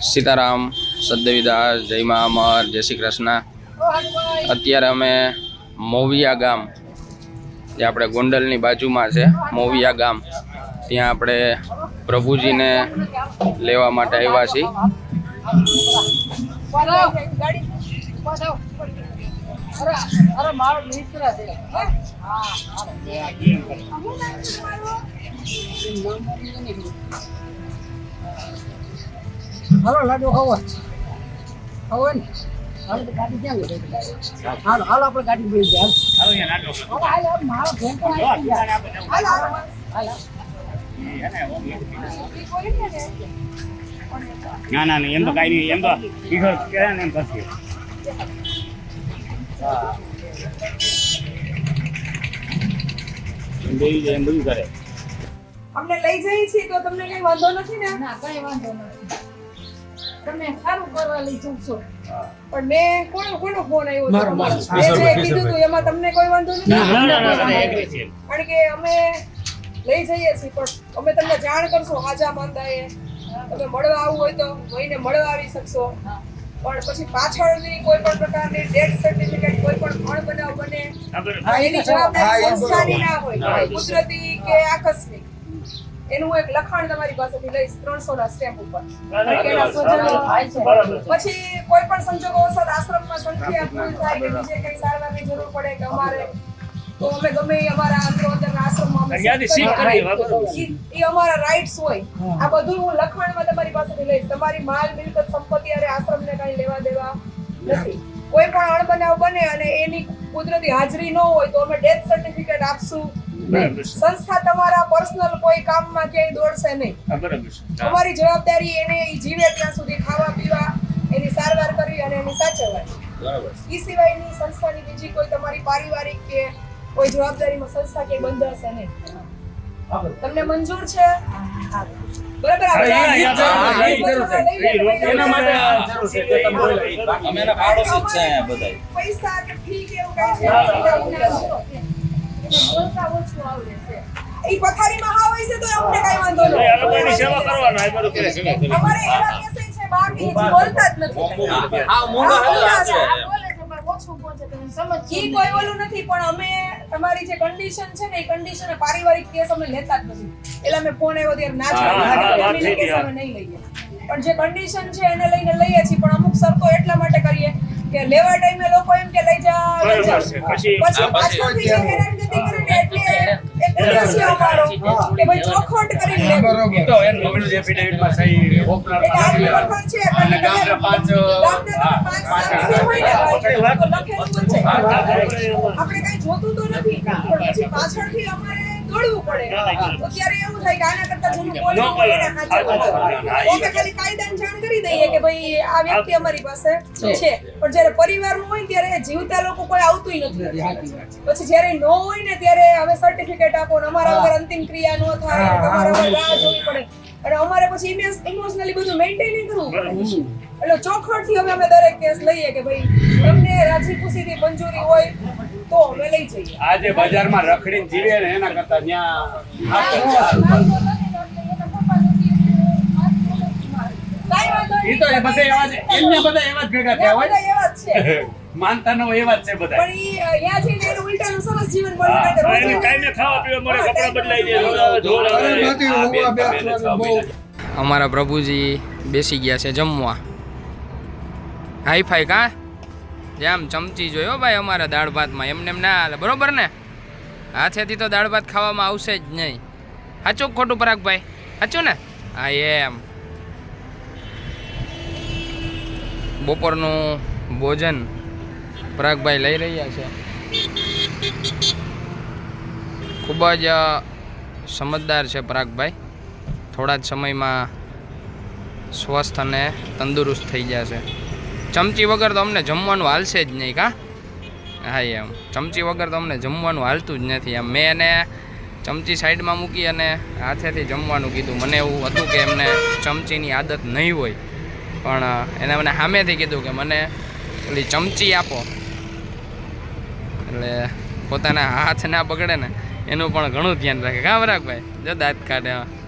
સીતારામ સદેવીદાસ જય મા અમર, જય શ્રી કૃષ્ણ. અત્યારે અમે મોવિયા ગામ, જે આપણે ગોંડલની બાજુમાં છે, મોવિયા ગામ, ત્યાં આપણે પ્રભુજીને લેવા માટે આવ્યા છીએ. છે હાલો લાડુ ખાવો ખાવો ને? હાલો તો ગાડી ક્યાં ગઈ? હાલો હાલો આપણે ગાડી બેસી જાય હાલો. હાલો હાલો મારો ફોન પણ આવી ગયો. હાલો હાલો. ના ના ના, એમ તો કાંઈ નહીં એમ તો ઈશ્વર કહે ને એમ થશે એમ જાય એમ બધું કરે. અમને લઈ જઈએ છીએ તો તમને કઈ વાંધો નથી ને? ના કઈ વાંધો નથી. તમે સારું કરવા લઈ જશો પણ મેં કોનો કોનો ફોન આવ્યો મારો, મેં જે કીધું હતું એમાં તમને કોઈ વાંધો નથી? ના ના ના, ના ના, agree છે. કારણ કે અમે લઈ જઈએ છીએ પણ અમે તમને જાણ કરશું હાજા માંદાએ. તમે મળવા આવવું હોય તો મહિને મળવા આવી શકશો. પણ પછી પાછળની કોઈ પણ પ્રકારની ડેથ સર્ટિફિકેટ કોઈ પણ બને હા, બરાબર. તો એની જવાબદારી સંસ્થાની ના હોય. કુદરતી કે આકસ્મિક એનું એક લખાણ તમારી પાસેથી લઈશ ત્રણસો ના સ્ટેમ્પ ઉપર. પછી કોઈ પણ સંજોગોવશત આશ્રમમાં સંખ્યા પૂરી થાય કે બીજે કઈ સારવારની જરૂર પડે કે અમારે તો અમે ગમે એ અમારા અંદરો અંદરના આશ્રમમાં રાઇટ્સ હોય. આ બધું હું લખાણમાં તમારી પાસેથી લઈશ. તમારી માલ મિલકત સંપત્તિ અને આશ્રમને કઈ લેવા દેવા નથી. કોઈ પણ અણબનાવ બને અને એની કુદરતી હાજરી ન હોય તો અમે ડેથ સર્ટિફિકેટ આપશું. સંસ્થા તમારા પર્સનલ કોઈ કામમાં ક્યાંય દોડશે નહીં. બરાબર છે. અમારી જવાબદારી એને જીવે ત્યાં સુધી ખાવા પીવા એની સારવાર કરવી અને એની સાચવવાની. બરાબર ઈ સિવાયની સંસ્થાની બીજી કોઈ તમારી પારિવારિક કે કોઈ જવાબદારીમાં સંસ્થા કે બંધાશે નહીં. તમને મંજૂર છે? બરાબર. એના માટે. પૈસા કે ફી કે એવું કાંઈ બોલતા ઓછું આવડે છે પથારીમાં તો અમને કાંઈ વાંધો નહીં આ લોકોની સેવા કરવાનો આ બરાબર છે. અમારે એવા કેસે છે બાકી બોલતા જ નથી. હા, મૂંગા હા, હતા, મૂંગા છે. આ પણ ઓછું પહોંચે તમે સમજ ઈ કોઈ ઓલું નથી પણ અમે તમારી જે કન્ડિશન છે ને એ કન્ડિશન પારિવારિક કેસ અમે લેતા જ નથી. એટલે અમે ફોન એવો ત્યારે ના જ કેસ અમે નહીં લઈએ. પણ જે કન્ડિશન છે એને લઈને લઈએ છીએ પણ અમુક શરતો એટલા માટે કરીએ કે લેવા ટાઈમે લોકો એમ કે લઈ જા લઈ જા. બરાબર છે. પછી પછી આ પછી પાછળથી હેરાનગતિ કરે ને એટલે એક ઉદ્દેશ્ય અમારો કે ભાઈ ચોખવટ કરી લે બરોબર. તો એમ મમ્મીનું જે માં સહી ઓપનર છે અને ગામના પાંચ. આપણે કઈ જોતું તો નથી પણ પછી પાછળથી અમારે દોડવું પડે. તો ત્યારે એવું થાય કે આના કરતા જેનું બોલવું હોય એને સાચવવું પડે. અમે ખાલી કાયદાની જાણ કરી દઈએ કે ભાઈ આ વ્યક્તિ અમારી પાસે છે. પણ જ્યારે પરિવારનું હોય ત્યારે જીવતા લોકો કોઈ આવતું નથી. પછી જ્યારે ન હોય ને ત્યારે હવે સર્ટિફિકેટ આપો ને અમારા વગર અંતિમ ક્રિયા ન થાય તમારા વગર રાહ જોવી પડે. અને અમારે પછી ઇમોશનલી બધું મેન્ટેન કરવું એટલે ચોખવટથી હવે અમે દરેક કેસ લઈએ કે ભાઈ તમને રાજી ખુશીથી મંજૂરી હોય તો અમે લઈ જઈએ. આ જે બજારમાં રખડીને જીવે ને એના કરતા ત્યાં વાંધો તો એટલે એના પપ્પા નથી કાંઈ વાંધો ઈ તો એ બધા એવા જ એમને બધા એવા જ ભેગા થયા હોય. એવા જ છે. માનતા ન એવા જ છે બધા. પણ ઈ અહીંયા જઈને એનું ઉલટાનું સરસ જીવન મળ્યું કારણ કે રોજ. એને કાંઈ ખાવા પીવા મળે કપડા બદલાઈ જાય અમારા પ્રભુજી બેસી ગયા છે જમવા. હાઈ ફાઈ કા? જેમ ચમચી જોયો ભાઈ અમારા દાળ ભાતમાં. એમને એમ ના હાલે. બરોબર ને? હાથેથી તો દાળ ભાત ખાવામાં આવશે જ નહીં. સાચું ખોટું પરાગભાઈ સાચું ને? હા, એમ. બપોરનું ભોજન પરાગભાઈ લઈ રહ્યા છે. ખૂબ જ સમજદાર છે પરાગભાઈ. થોડા જ સમયમાં સ્વસ્થ અને તંદુરસ્ત થઈ જશે ચમચી વગર તો અમને જમવાનું હાલશે જ નહીં કા? હા, એમ. ચમચી વગર તો અમને જમવાનું હાલતું જ નથી એમ. મેં એને ચમચી સાઈડમાં મૂકી અને હાથેથી જમવાનું કીધું. મને એવું હતું કે એમને ચમચીની આદત નહીં હોય. પણ એને મને સામેથી કીધું કે મને પેલી ચમચી આપો. એટલે પોતાના હાથ ના બગડે ને, એનું પણ ઘણું ધ્યાન રાખે. કા ભાઈ જો દાંત કાઢે.